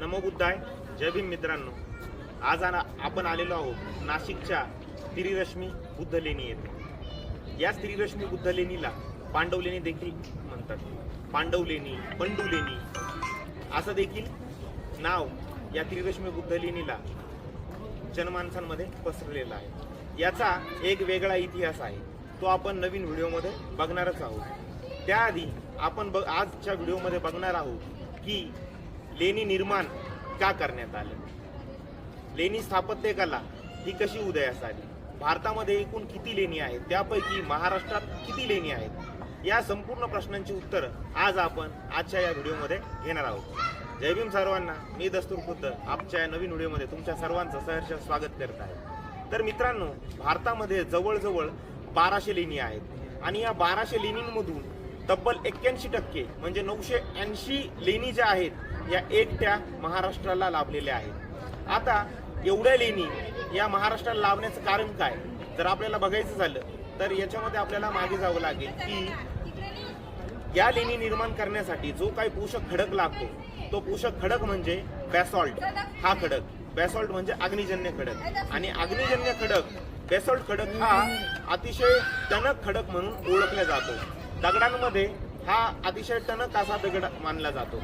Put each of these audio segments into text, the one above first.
नमो बुद्धाय जय भीम मित्रांनो. आज आना आपण आलेलो आहोत नाशिकच्या त्रिरश्मी बुद्ध लेणी येथे. या त्रिरश्मी बुद्ध लेणीला पांडव लेणी देखील म्हणतात. पांडव लेणी पंडू लेणी असं देखील नाव या त्रिरश्मी बुद्ध लेणीला जनमानसांमध्ये पसरलेला आहे. याचा एक वेगळा इतिहास आहे. तो आपण नवीन व्हिडिओमध्ये बघणारच आहोत. त्याआधी आपण बघ आजच्या व्हिडिओमध्ये बघणार आहोत की लेणी निर्माण का करण्यात आलं? लेणी स्थापत्यकला ही कशी उदयास आली भारतामध्ये एकूण किती लेणी आहेत? त्यापैकी महाराष्ट्रात किती लेणी आहेत? या संपूर्ण प्रश्नांची उत्तर आज आपण आजच्या या व्हिडिओमध्ये घेणार आहोत. जय भीम सर्वांना. मी दस्तूर खुद्द. आजच्या या नवीन व्हिडिओमध्ये तुमच्या सर्वांचं सहर्ष स्वागत करत आहे. तर मित्रांनो भारतामध्ये जवळजवळ बाराशे लेणी आहेत. आणि या बाराशे लेणींमधून तब्बल एक्क्याऐंशी टक्के म्हणजे नऊशे ऐंशी लेणी ज्या आहेत या एकट्या महाराष्ट्राला लाभलेल्या आहेत. आता एवढ्या लेणी या महाराष्ट्राला लाभण्याचं कारण काय? जर आपल्याला बघायचं झालं तर याच्यामध्ये आपल्याला मागे जावं लागेल की या लेणी निर्माण करण्यासाठी जो काही पोषक खडक लागतो तो पोषक खडक म्हणजे बॅसॉल्ट हा खडक बॅसॉल्ट म्हणजे अग्निजन्य खडक आणि अग्निजन्य खडक बेसॉल्ट खडक हा अतिशय टणक खडक म्हणून ओळखला जातो. दगडांमध्ये हा अतिशय टणक असा दगड मानला जातो.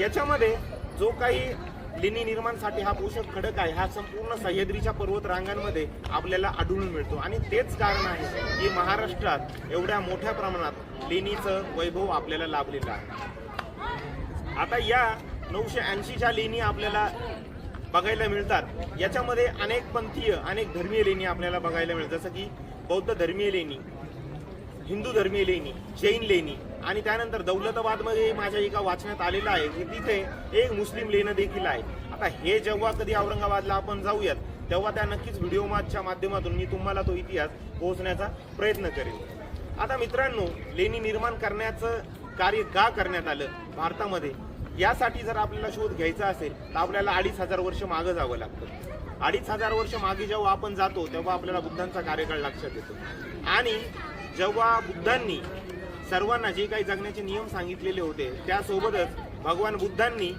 याच्यामध्ये जो काही लेणी निर्माणसाठी हा पोषक खडक आहे हा संपूर्ण सह्याद्रीच्या पर्वत रांगांमध्ये आपल्याला आढळून मिळतो. आणि तेच कारण आहे की महाराष्ट्रात एवढ्या मोठ्या प्रमाणात लेणीचं वैभव आपल्याला लाभलेलं आहे. आता या नऊशे ऐंशीच्या लेणी आपल्याला बघायला मिळतात. याच्यामध्ये अनेक पंथीय अनेक धर्मीय लेणी आपल्याला बघायला मिळतात. जसं की बौद्ध धर्मीय लेणी हिंदू धर्मीय लेणी जैन लेणी आणि त्यानंतर दौलताबादमध्ये माझ्या एका वाचण्यात आलेलं आहे की तिथे एक मुस्लिम लेणं देखील आहे. आता हे जेव्हा कधी औरंगाबादला आपण जाऊयात तेव्हा त्या नक्कीच व्हिडिओ माच्या माध्यमातून मी तुम्हाला तो इतिहास पोहोचण्याचा प्रयत्न करेन. आता मित्रांनो लेणी निर्माण करण्याचं कार्य का करण्यात आलं भारतामध्ये? यासाठी जर आपल्याला शोध घ्यायचा असेल तर आपल्याला अडीच हजार वर्ष मागं जावं लागतं. अडीच हजार वर्ष मागे जेव्हा आपण जातो तेव्हा आपल्याला बुद्धांचा कार्यकाळ लक्षात येतो. आणि जेव्हा बुद्धांनी सर्वांना जे काही जगण्याचे नियम सांगितलेले होते त्यासोबतच भगवान बुद्धांनी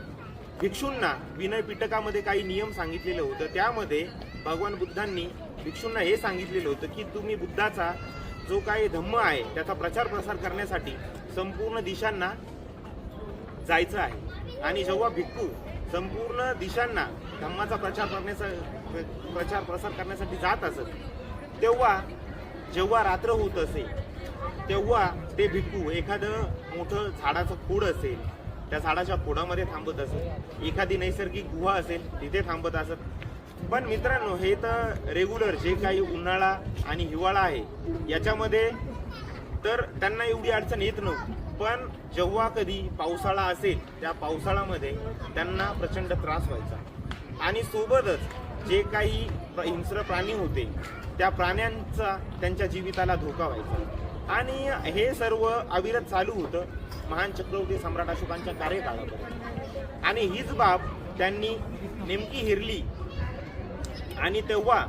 भिक्षूंना विनय पिटकामध्ये काही नियम सांगितलेले होतं. त्यामध्ये भगवान बुद्धांनी भिक्षूंना हे सांगितलेलं होतं की तुम्ही बुद्धाचा जो काही धम्म आहे त्याचा प्रचार प्रसार करण्यासाठी संपूर्ण दिशांना जायचं आहे. आणि जेव्हा भिक्खू संपूर्ण दिशांना धम्माचा प्रचार करण्याचा प्रचार प्रसार करण्यासाठी जात असत तेव्हा जेव्हा रात्र होत असेल तेव्हा ते भिक्खू एखादं मोठं झाडाचं खोड असेल त्या झाडाच्या खोडामध्ये थांबत असत एखादी नैसर्गिक गुहा असेल तिथे थांबत असत. पण मित्रांनो हे तर रेग्युलर जे काही उन्हाळा आणि हिवाळा आहे याच्यामध्ये तर त्यांना एवढी अडचण येत नव्हती. पण जेव्हा कधी पावसाळा असेल त्या पावसाळ्यामध्ये त्यांना प्रचंड त्रास व्हायचा. आणि सोबतच जे काही हिंस्र प्राणी होते त्या प्राण्यांचा त्यांच्या जीविताला धोका व्हायचा. आणि हे सर्व अविरत चालू होतं महान चक्रवर्ती सम्राट अशोकांच्या कार्यकाळापर्यंत. आणि हीच बाब त्यांनी नेमकी हिरली. आणि तेव्हा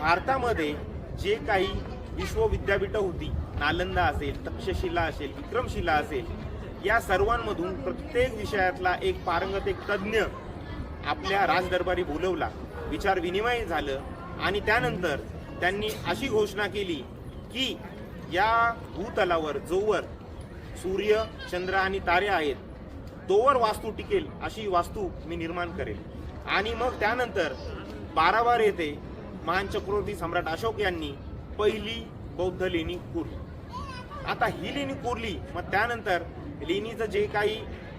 भारतामध्ये जे काही विश्वविद्यापीठं होती नालंदा असेल तक्षशिला असेल विक्रमशिला असेल या सर्वांमधून प्रत्येक विषयातला एक पारंगत एक तज्ज्ञ आपल्या राजदरबारी बोलवला. विचार विनिमय झालं. आणि त्यानंतर त्यांनी अशी घोषणा केली की या भूतलावर जोवर सूर्य चंद्र आणि तारे आहेत तोवर वास्तू टिकेल अशी वास्तू मी निर्माण करेल. आणि मग त्यानंतर बारावार येथे महान चक्रवर्ती सम्राट अशोक यांनी पहिली बौद्ध लेणी कोरली. आता ही लेणी कोरली मग त्यानंतर लेणीचं जे काही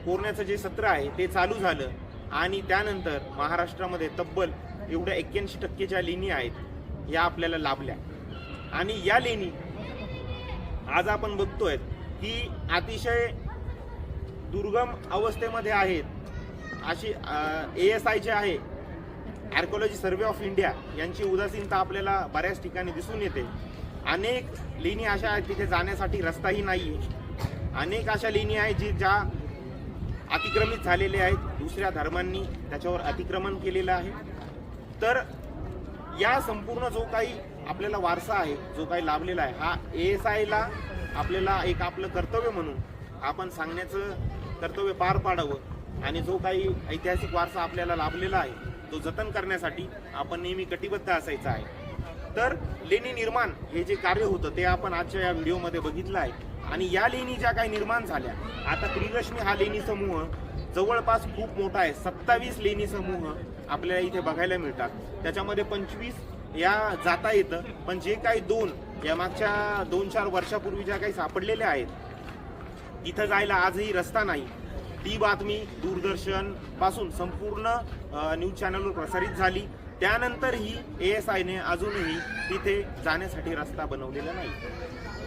कोरण्याचं जे सत्र आहे ते चालू झालं. आणि त्यानंतर महाराष्ट्रामध्ये तब्बल एवढ्या एक्क्याऐंशी टक्के ज्या लेणी आहेत या आपल्याला लाभल्या. आणि या लेणी आज आपण बघतोय की अतिशय दुर्गम अवस्थेमध्ये आहेत अशी ए एस आय जे आहे आर्कोलॉजी सर्वे ऑफ इंडिया यांची उदासीनता आपल्याला बऱ्याच ठिकाणी दिसून येते. अनेक लेणी अशा आहेत तिथे जाण्यासाठी रस्ताही नाही. आहे अनेक अशा लेणी आहेत जी ज्या अतिक्रमित झालेल्या आहेत. दुसऱ्या धर्मांनी त्याच्यावर अतिक्रमण केलेलं आहे. तर या संपूर्ण जो काही आपल्याला वारसा आहे जो काही लाभलेला आहे हा ए एस आयला आपल्याला एक आपलं कर्तव्य म्हणून आपण सांगण्याचं कर्तव्य पार पाडावं आणि जो काही ऐतिहासिक वारसा आपल्याला लाभलेला आहे तो जतन करण्यासाठी आपण नेहमी कटिबद्ध असायचा आहे. तर लेणी निर्माण हे जे कार्य होतं ते आपण आजच्या या व्हिडिओमध्ये बघितलं आहे. आणि या लेणी ज्या काही निर्माण झाल्या आता त्रिरश्मी हा लेणी समूह जवळपास खूप मोठा आहे. सत्तावीस लेणी समूह आपल्याला इथे बघायला मिळतात. त्याच्यामध्ये पंचवीस या जाता येतं पण जे काही दोन या मागच्या दोन चार वर्षापूर्वी ज्या काही सापडलेल्या आहेत इथं जायला आजही रस्ता नाही. ती बातमी दूरदर्शनपासून संपूर्ण न्यूज चॅनलवर प्रसारित झाली. त्यानंतरही ए एस आयने अजूनही तिथे जाण्यासाठी रस्ता बनवलेला नाही.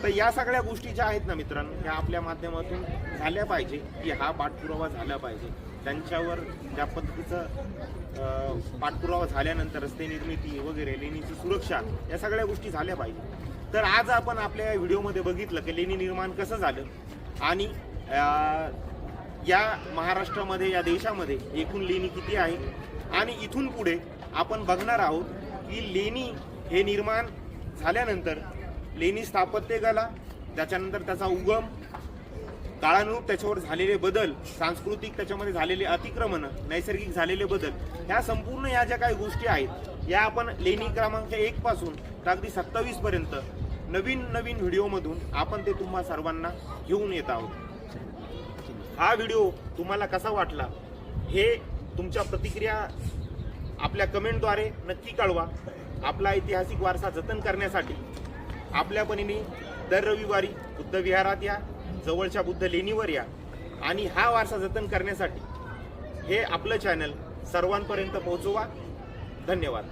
तर या सगळ्या गोष्टी ज्या आहेत ना मित्रांनो ह्या आपल्या माध्यमातून झाल्या पाहिजे की हा पाठपुरावा झाला पाहिजे. त्यांच्यावर ज्या पद्धतीचं पाठपुरावा झाल्यानंतर रस्ते निर्मिती वगैरे लेणीची सुरक्षा या सगळ्या गोष्टी झाल्या पाहिजे. तर आज आपण आपल्या व्हिडिओमध्ये बघितलं की लेणी निर्माण कसं झालं. आणि या महाराष्ट्रामध्ये या देशामध्ये एकूण लेणी किती आहे? आणि इथून पुढे आपण बघणार आहोत की लेणी हे निर्माण झाल्यानंतर लेणी स्थापत्य कला त्याच्यानंतर त्याचा उगम काळानुरूप त्याच्यावर झालेले बदल सांस्कृतिक त्याच्यामध्ये झालेले अतिक्रमण नैसर्गिक झालेले बदल ह्या संपूर्ण या ज्या काही गोष्टी आहेत या आपण लेणी क्रमांक एक पासून तर अगदी सत्तावीस पर्यंत नवीन नवीन व्हिडिओमधून आपण ते तुम्हा सर्वांना घेऊन येत आहोत. हा व्हिडिओ तुम्हाला कसा वाटला हे तुमच्या प्रतिक्रिया आपल्या कमेंटद्वारे नक्की कळवा. आपला ऐतिहासिक वारसा जतन करण्यासाठी आपल्या परीने दर रविवारी बुद्धविहारात या. जवळच्या बुद्ध लेणीवर या आणि हा वारसा जतन करण्यासाठी हे आपलं चॅनल सर्वांपर्यंत पोहोचवा. धन्यवाद.